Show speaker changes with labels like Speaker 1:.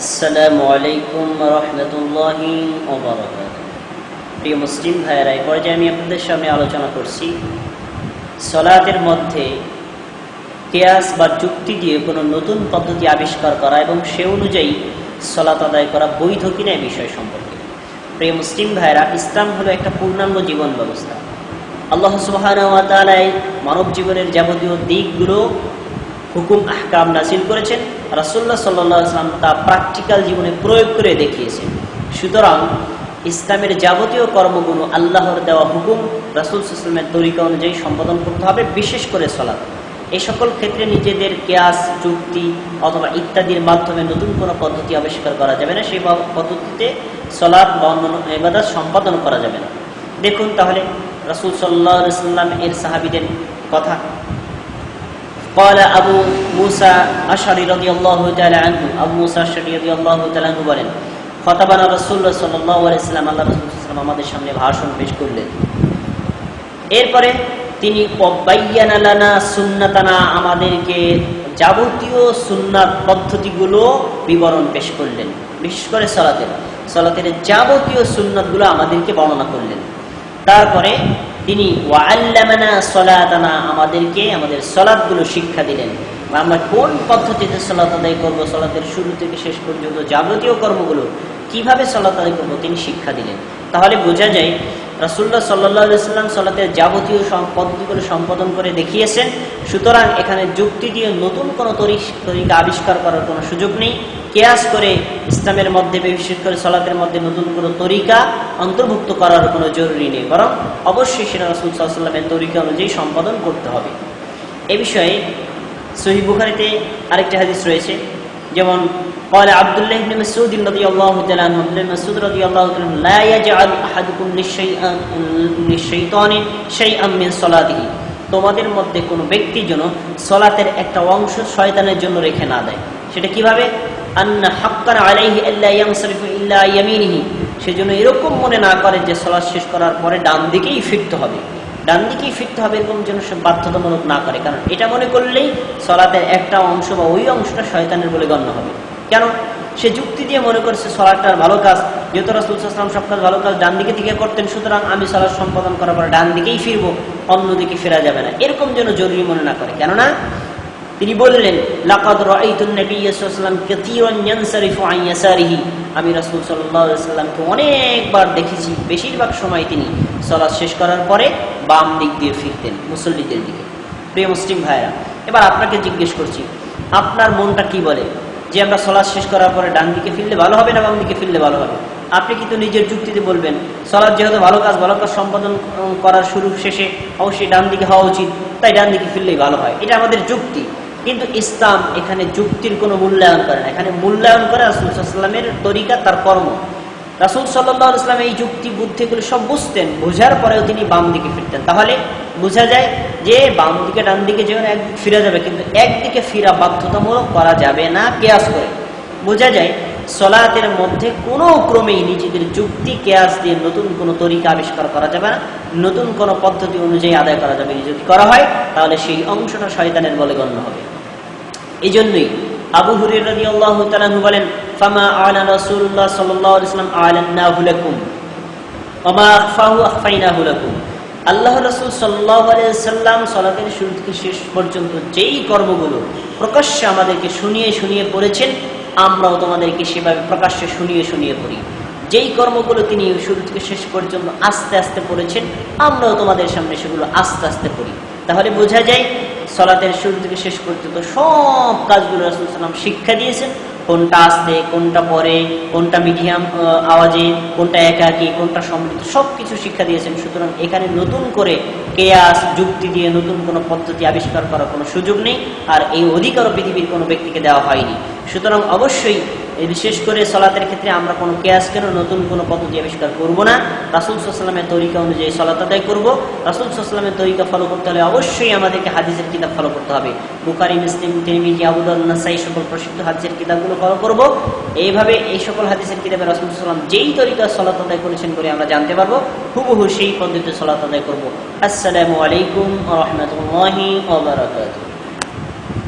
Speaker 1: আসসালামু আলাইকুম রহমতুল্লাহি প্রিয় মুসলিম ভাইয়েরা এই পর্যায়ে আমি আপনাদের সামনে আলোচনা করছি সলাতের মধ্যে কেয়াস বা যুক্তি দিয়ে কোনো নতুন পদ্ধতি আবিষ্কার করা এবং সে অনুযায়ী সলাত আদায় করা বৈধ কিনা এই বিষয় সম্পর্কে। প্রিয় মুসলিম ভাইয়েরা, ইসলাম হলো একটা পূর্ণাঙ্গ জীবন ব্যবস্থা। আল্লাহ সুবাহানাই মানব জীবনের যাবতীয় দিকগুলো হুকুম, আহকাম নাসিল করেছেন। রাসুল্লাহ সাল্লাম তা প্র্যাকটিক্যাল জীবনে প্রয়োগ করে দেখিয়েছেন। সুতরাং ইসলামের যাবতীয় কর্মগুলো আল্লাহর দেওয়া হুকুম, রাসুল সাল্লামের তরিকা অনুযায়ী সম্পাদন করতে হবে, বিশেষ করে সলাৎ এই সকল ক্ষেত্রে নিজেদের কেয়াস যুক্তি অথবা ইত্যাদির মাধ্যমে নতুন কোনো পদ্ধতি আবিষ্কার করা যাবে না। সেই পদ্ধতিতে সলাৎ বা অন্যান্য সম্পাদন করা যাবে না। দেখুন তাহলে রাসুল সাল্লাহ সাল্লাম এর সাহাবিদের কথা। قال أبو موسى أشعري رضي الله تعالى عنه أبو موسى أشعري رضي الله تعالى عنه বলেন খতাবানা রাসূলুল্লাহ সাল্লাল্লাহু আলাইহি সাল্লাম আল্লাহ রাসূল সাল্লাল্লাহু আমাদের সামনে ভাষণ পেশ করলেন এরপরে তিনি অব্বাইয়ানা লানা সুন্নাতানা আমাদেরকে যাবতীয় সুন্নাত পদ্ধতিগুলো বিবরণ পেশ করলেন বিশেষ করে সলাতের সলাতের যাবতীয় সুন্নাতগুলো আমাদেরকে বর্ণনা করলেন তারপরে তিনি সলাতানা আমাদেরকে আমাদের সলাদগুলো শিক্ষা দিলেন। আমরা কোন পদ্ধতিতে সলাত আদায় করব, সলাতের শুরু থেকে শেষ পর্যন্ত যাবতীয় কর্মগুলো কীভাবে সলাত আদায় করব তিনি শিক্ষা দিলেন। তাহলে বোঝা যায় রাসুল্লাহ সাল্লাম সাল্লাতের যাবতীয় পদ্ধতিগুলো সম্পাদন করে দেখিয়েছেন। সুতরাং এখানে যুক্তি দিয়ে নতুন কোনো তরিকা আবিষ্কার করার কোনো সুযোগ নেই। কেয়াস করে ইসলামের মধ্যে, বিশেষ করে সলাতের মধ্যে নতুন কোনো তরিকা অন্তর্ভুক্ত করার কোনো জরুরি নেই, বরং অবশ্যই সেটা রাসুল সাল্লামের তরিকা অনুযায়ী সম্পাদন করতে হবে। এ বিষয়ে সহি বুখারিতে আরেকটা হাদিস রয়েছে। যেমন قال عبد الله بن مسعود رضي الله تعالى عنه عبد الله مسعود رضي الله تعالى عنه لا يجعل احدكم للشيطان للشيطان شيئا من صلاته তোমাদের মধ্যে কোনো ব্যক্তি যেন সলাতের একটা অংশ শয়তানের জন্য রেখে না দেয় সেটা কিভাবে আন্না হাক্কান আলাইহি আল্লা ইয়ানসারিফু ইল্লা ইয়ামিনিহি সেজন্য এরকম মনে না করে যে সলাৎ শেষ করার পরে ডান দিকেই ফিরতে হবে ডান দিকেই ফিরতে হবে এরকম যেন সে বাধ্যতামূলক না করে। কারণ এটা মনে করলেই সলাতের একটা অংশ বা ওই অংশটা শয়তানের বলে গণ্য হবে। কেন? সে যুক্তি দিয়ে মনে করছে সলাটটার ভালো কাজ। যেহেতু রাসুলাম সব কাজ ভালো কাজ ডান দিকে থেকে করতেন, সুতরাং আমি সলাট সম্পাদন করার পর ডান দিকেই ফিরবো, অন্যদিকে ফেরা যাবে না। এরকম যেন জরুরি মনে না করে। কেননা, তিনি বললেন, লাকাদ আমি রাসূল আলাইহি সাল্লামকে অনেকবার দেখেছি, বেশিরভাগ সময় তিনি সালাত শেষ করার পরে বাম দিক দিয়ে ফিরতেন, মুসল্লিদের দিকে। প্রিয় মুসলিম ভাইরা এবার আপনাকে জিজ্ঞেস করছি, আপনার মনটা কি বলে? যে আমরা সলাদ শেষ করার পরে ডান দিকে ফিরলে ভালো হবে না বাম দিকে ফিরলে ভালো হবে? আপনি কিন্তু নিজের যুক্তিতে বলবেন সলাদ যেহেতু ভালো কাজ ভালো কাজ সম্পাদন করার শুরু শেষে অবশ্যই ডান দিকে হওয়া উচিত, তাই ডান দিকে ফিরলেই ভালো হয়। এটা আমাদের যুক্তি। কিন্তু ইসলাম এখানে যুক্তির কোনো মূল্যায়ন করে না। এখানে মূল্যায়ন করে রাসুলসাল্লামের তরিকা, তার কর্ম। রাসুল সাল্লাহ ইসলাম এই যুক্তি, বুদ্ধিগুলো সব বুঝতেন। বোঝার পরেও তিনি বাম দিকে ফিরতেন। তাহলে বোঝা যায় যে বাম দিকে, ডান দিকে যেমন একদিকে ফিরে যাবে, কিন্তু একদিকে ফিরা বাধ্যতামূলক করা যাবে না, কেয়াস করে। বোঝা যায় সলাতের মধ্যে কোনো ক্রমেই নিজেদের যুক্তি, কেয়াস দিয়ে নতুন কোনো তরিকা আবিষ্কার করা যাবে না, নতুন কোনো পদ্ধতি অনুযায়ী আদায় করা যাবে। যদি করা হয়, তাহলে সেই অংশটা শয়তানের বলে গণ্য হবে। এই জন্যই আবু হুরির রাদিয়াল্লাহু তাআলা বলেন আল্লাহ সাল্লাম সালাতের শেষ পর্যন্ত যেই কর্মগুলো প্রকাশ্যে আমাদেরকে শুনিয়ে শুনিয়ে পড়েছেন, আমরাও তোমাদেরকে সেভাবে প্রকাশ্যে শুনিয়ে শুনিয়ে পড়ি। যেই কর্মগুলো তিনি শুরু থেকে শেষ পর্যন্ত আস্তে আস্তে পড়েছেন, আমরাও তোমাদের সামনে সেগুলো আস্তে আস্তে পড়ি। তাহলে বোঝা যায়, সলাতের শুরু থেকে শেষ পর্যন্ত সব কাজগুলো রাসুল সাল্লাম শিক্ষা দিয়েছেন কোনটা আসতে, কোনটা পরে, কোনটা মিডিয়াম আওয়াজে, কোনটা একাকি, কোনটা সমৃদ্ধ সব কিছু শিক্ষা দিয়েছেন। সুতরাং এখানে নতুন করে কেয়াস যুক্তি দিয়ে নতুন কোনো পদ্ধতি আবিষ্কার করার কোনো সুযোগ নেই, আর এই অধিকারও পৃথিবীর কোনো ব্যক্তিকে দেওয়া হয়নি। সুতরাং অবশ্যই বিশেষ করে সলাতের ক্ষেত্রে আমরা কোনো কেয়াস কেন, নতুন কোনো পদ্ধতি আবিষ্কার করব না। রাসুল সাল্লামের তরিকা অনুযায়ী সলাত আদায় করব। রাসুল সাল্লামের তরিকা ফলো করতে হলে অবশ্যই আমাদেরকে হাদিসের কিতাব ফলো করতে হবে। বুখারি, মুসলিম, তিরমিজি আবুদাই সকল প্রসিদ্ধ হাদিসের কিতাবগুলো ফলো করব। এইভাবে এই সকল হাদিসের কিতাবে রাসুল সাল্লাম যেই তরিকা সলাত আদায় করেছেন বলে আমরা জানতে পারব, হুবহু সেই পদ্ধতিতে সলাত আদায় করব। আসসালামু আলাইকুম রহমতুল্লাহি